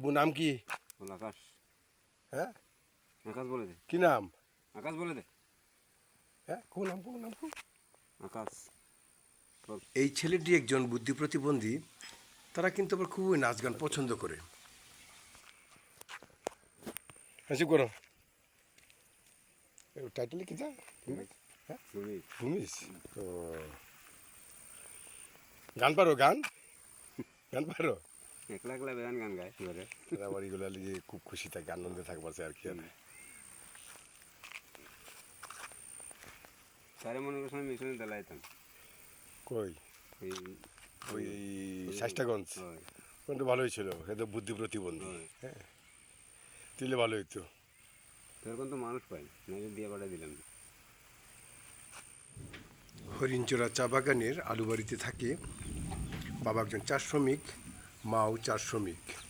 বাবু নাম কি? আকাশ হ্যাঁ? আকাশ বলে দে। কি নাম? আকাশ বলে দে। হ্যাঁ কোন নাম কোন নাম কোন? আকাশ এই ছেলেটি একজন বুদ্ধি প্রতিবন্ধী তারা কিন্তু আবার খুবই নাচ গান পছন্দ করে। হাসি করো। টাইটেল কি যা? হ্যাঁ? ভূমিস তো গান পারো গান? গান পারো? একলা একলা বেগান গান গায় এবারে। আমার এগুলো লিগে খুব খুশি থাকে আনন্দে থাকবার আর কি আর। সারে মনে করছিলাম মিশনে দেলাইতাম। কই? ওই শাস্তাগঞ্জ? কিন্তু ভালোই ছিল সে তো বুদ্ধি প্রতিবন্ধী হয়। হ্যাঁ? দিলে ভালো হইতো। এরকম তো মানুষ পাই না দিয়ে পাঠিয়ে দিলাম হরিণচোরা চা বাগানের আলুবাড়িতে থাকে বাবা একজন চা শ্রমিক মাও চার শ্রমিক।